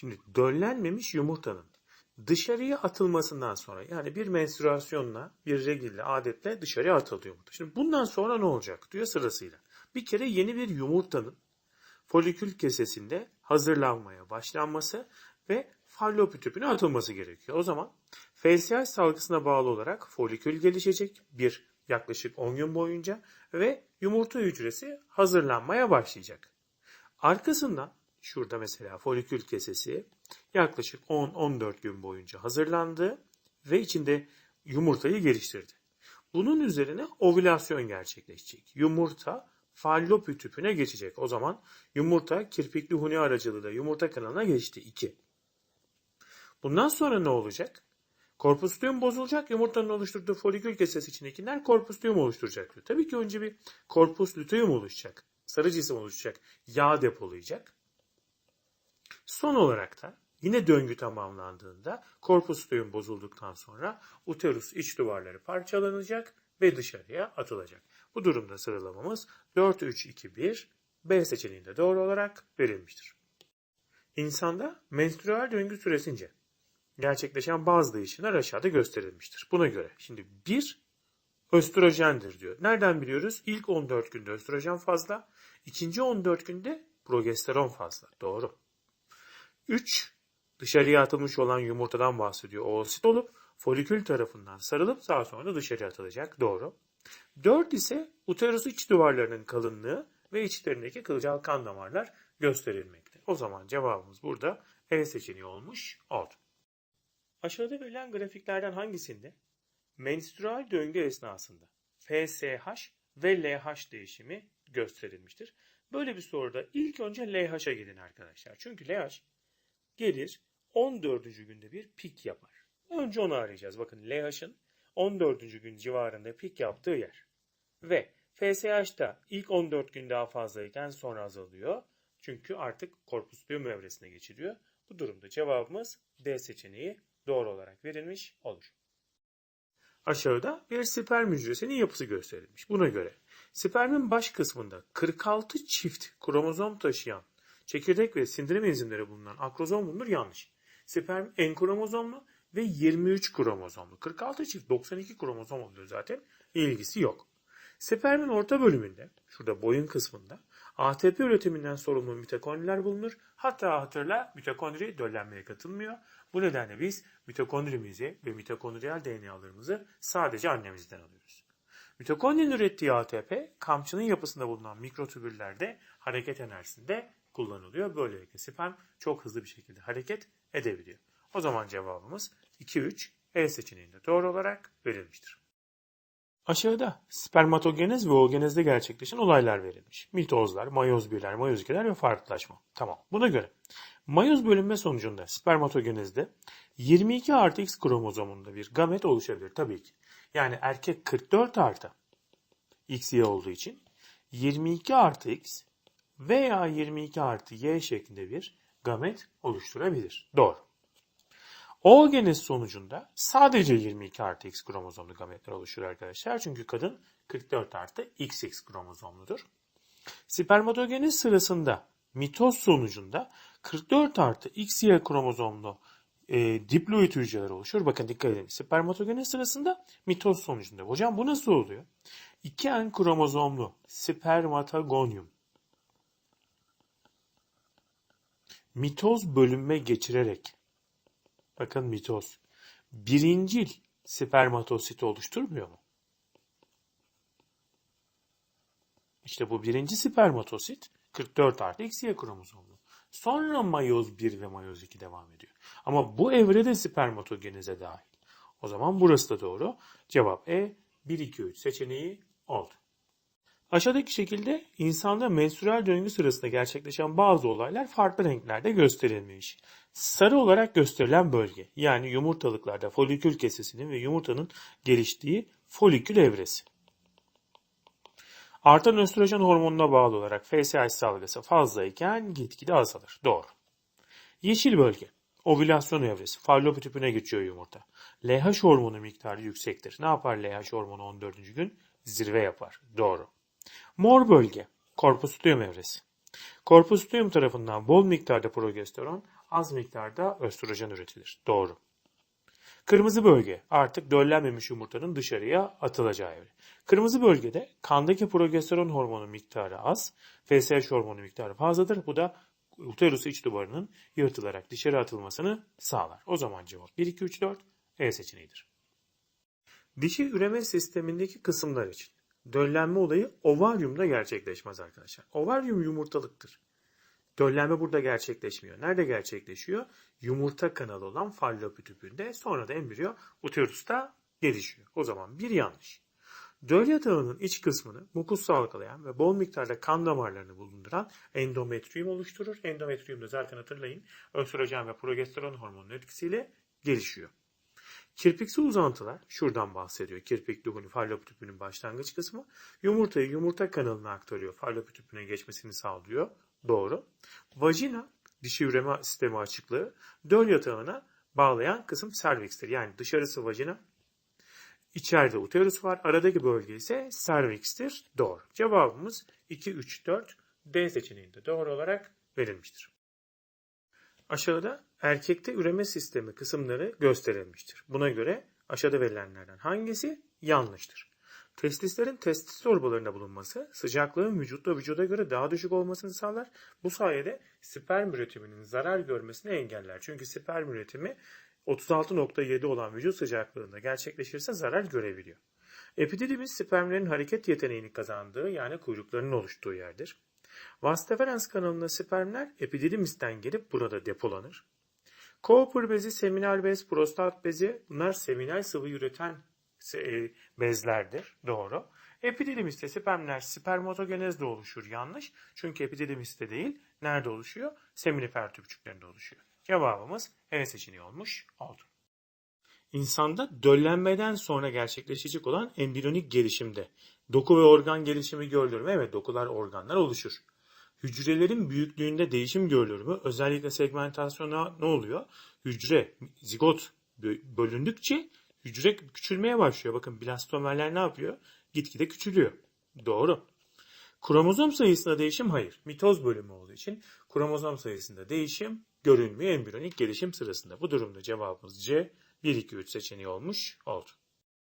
Şimdi döllenmemiş yumurtanın dışarıya atılmasından sonra yani bir menstruasyonla, bir regille, adetle dışarıya atılıyor yumurta. Şimdi bundan sonra ne olacak diyor sırasıyla. Bir kere yeni bir yumurtanın folikül kesesinde hazırlanmaya başlanması ve fallopi tüpüne atılması gerekiyor. O zaman FSH salgısına bağlı olarak folikül gelişecek bir yaklaşık 10 gün boyunca ve yumurta hücresi hazırlanmaya başlayacak. Arkasından şurada mesela folikül kesesi yaklaşık 10-14 gün boyunca hazırlandı ve içinde yumurtayı geliştirdi. Bunun üzerine ovülasyon gerçekleşecek. Yumurta fallopi tüpüne geçecek. O zaman yumurta kirpikli huni aracılığıyla yumurta kanalına geçti. 2. Bundan sonra ne olacak? Korpusluğum bozulacak. Yumurtanın oluşturduğu folikül kesesi içindekiler korpusluğum oluşturacak. Tabii ki önce bir korpus luteum oluşacak. Sarı cisim oluşacak. Yağ depolayacak. Son olarak da yine döngü tamamlandığında korpus bozulduktan sonra uterus iç duvarları parçalanacak ve dışarıya atılacak. Bu durumda sıralamamız 4-3-2-1 B seçeneğinde doğru olarak verilmiştir. İnsanda menstrual döngü süresince gerçekleşen bazı değişimler aşağıda gösterilmiştir. Buna göre şimdi bir östrojendir diyor. Nereden biliyoruz? İlk 14 günde östrojen fazla, ikinci 14 günde progesteron fazla. Doğru. 3 dışarıya atılmış olan yumurtadan bahsediyor. Oosit olup folikül tarafından sarılıp daha sonra da dışarıya atılacak. Doğru. 4 ise uterus iç duvarlarının kalınlığı ve içlerindeki kılcal kan damarlar gösterilmekte. O zaman cevabımız burada E seçeneği olmuş oldu. Aşağıda verilen grafiklerden hangisinde menstrual döngü esnasında FSH ve LH değişimi gösterilmiştir? Böyle bir soruda ilk önce LH'a gidin arkadaşlar. Çünkü LH gelir 14. günde bir pik yapar. Önce onu arayacağız. Bakın LH'ın 14. gün civarında pik yaptığı yer. Ve FSH'da ilk 14 gün daha fazlayken sonra azalıyor. Çünkü artık korpus luteum evresine geçiliyor. Bu durumda cevabımız D seçeneği doğru olarak verilmiş olur. Aşağıda bir sperm hücresinin yapısı gösterilmiş. Buna göre spermin baş kısmında 46 çift kromozom taşıyan çekirdek ve sindirim enzimleri bulunan akrozom bulunur yanlış. Sperm en kromozomlu ve 23 kromozomlu. 46 çift 92 kromozom oluyor zaten. İlgisi yok. Spermin orta bölümünde, şurada boyun kısmında ATP üretiminden sorumlu mitokondriler bulunur. Hatta hatırla mitokondri döllenmeye katılmıyor. Bu nedenle biz mitokondrimizi ve mitokondriyal DNA'larımızı sadece annemizden alıyoruz. Mitokondrinin ürettiği ATP kamçının yapısında bulunan mikrotübüllerde hareket enerjisinde kullanılıyor. Böylelikle sperm çok hızlı bir şekilde hareket edebiliyor. O zaman cevabımız 2-3 E seçeneğinde doğru olarak verilmiştir. Aşağıda spermatogenez ve oogenezde gerçekleşen olaylar verilmiş. Mitozlar, mayoz 1'ler, mayoz 2'ler ve farklılaşma. Tamam. Buna göre mayoz bölünme sonucunda spermatogenezde 22 artı X kromozomunda bir gamet oluşabilir tabii ki. Yani erkek 44 artı XY olduğu için 22 artı X veya 22 artı Y şeklinde bir gamet oluşturabilir. Doğru. Oogenez sonucunda sadece 22 artı X kromozomlu gametler oluşur arkadaşlar. Çünkü kadın 44 artı XX kromozomludur. Spermatogenez sırasında mitoz sonucunda 44 artı XY kromozomlu e, diploid hücreler oluşur. Bakın dikkat edin. Spermatogenez sırasında mitoz sonucunda. Hocam bu nasıl oluyor? 2N kromozomlu spermatogonium mitoz bölünme geçirerek bakın mitoz birincil spermatosit oluşturmuyor mu? İşte bu birinci spermatosit 44 artı XY kromozomlu. Sonra mayoz 1 ve mayoz 2 devam ediyor. Ama bu evrede spermatogenize dahil. O zaman burası da doğru. Cevap E 1, 2, 3 seçeneği oldu. Aşağıdaki şekilde insanda menstrual döngü sırasında gerçekleşen bazı olaylar farklı renklerde gösterilmiş. Sarı olarak gösterilen bölge yani yumurtalıklarda folikül kesesinin ve yumurtanın geliştiği folikül evresi. Artan östrojen hormonuna bağlı olarak FSH salgısı fazlayken gitgide azalır. Doğru. Yeşil bölge. Ovülasyon evresi. Fallopi tüpüne geçiyor yumurta. LH hormonu miktarı yüksektir. Ne yapar LH hormonu 14. gün? Zirve yapar. Doğru. Mor bölge. Korpus luteum evresi. Korpus luteum tarafından bol miktarda progesteron az miktarda östrojen üretilir. Doğru. Kırmızı bölge artık döllenmemiş yumurtanın dışarıya atılacağı evre. Kırmızı bölgede kandaki progesteron hormonu miktarı az, FSH hormonu miktarı fazladır. Bu da uterus iç duvarının yırtılarak dışarı atılmasını sağlar. O zaman cevap 1, 2, 3, 4 E seçeneğidir. Dişi üreme sistemindeki kısımlar için döllenme olayı ovaryumda gerçekleşmez arkadaşlar. Ovaryum yumurtalıktır. Döllenme burada gerçekleşmiyor. Nerede gerçekleşiyor? Yumurta kanalı olan fallopi tüpünde sonra da embriyo uterusta gelişiyor. O zaman bir yanlış. Döl yatağının iç kısmını mukus salgılayan ve bol miktarda kan damarlarını bulunduran endometrium oluşturur. Endometrium da zaten hatırlayın östrojen ve progesteron hormonunun etkisiyle gelişiyor. Kirpiksi uzantılar, şuradan bahsediyor. Kirpik duhuni fallopi tüpünün başlangıç kısmı. Yumurtayı yumurta kanalına aktarıyor. Fallopi tüpüne geçmesini sağlıyor. Doğru. Vajina, dişi üreme sistemi açıklığı, döl yatağına bağlayan kısım servikstir. Yani dışarısı vajina, içeride uterus var. Aradaki bölge ise servikstir. Doğru. Cevabımız 2, 3, 4 D seçeneğinde doğru olarak verilmiştir. Aşağıda erkekte üreme sistemi kısımları gösterilmiştir. Buna göre aşağıda verilenlerden hangisi yanlıştır? Testislerin testis torbalarında bulunması sıcaklığın vücutta vücuda göre daha düşük olmasını sağlar. Bu sayede sperm üretiminin zarar görmesini engeller. Çünkü sperm üretimi 36.7 olan vücut sıcaklığında gerçekleşirse zarar görebiliyor. Epididimis spermlerin hareket yeteneğini kazandığı yani kuyruklarının oluştuğu yerdir. Vas deferens kanalında spermler epididimisten gelip burada depolanır. Cooper bezi, seminal bez, prostat bezi bunlar seminal sıvı üreten e, bezlerdir. Doğru. Epididimiste spermler spermatogenezde oluşur. Yanlış. Çünkü epididimiste değil. Nerede oluşuyor? Seminifer tüpçüklerinde oluşuyor. Cevabımız E seçeneği olmuş oldu. İnsanda döllenmeden sonra gerçekleşecek olan embriyonik gelişimde doku ve organ gelişimi görülür? Evet dokular organlar oluşur. Hücrelerin büyüklüğünde değişim görülür mü? Özellikle segmentasyona ne oluyor? Hücre, zigot bölündükçe hücre küçülmeye başlıyor. Bakın blastomerler ne yapıyor? Gitgide küçülüyor. Doğru. Kromozom sayısında değişim hayır. Mitoz bölümü olduğu için kromozom sayısında değişim görünmüyor embriyonik gelişim sırasında. Bu durumda cevabımız C 1, 2, 3 seçeneği olmuş oldu.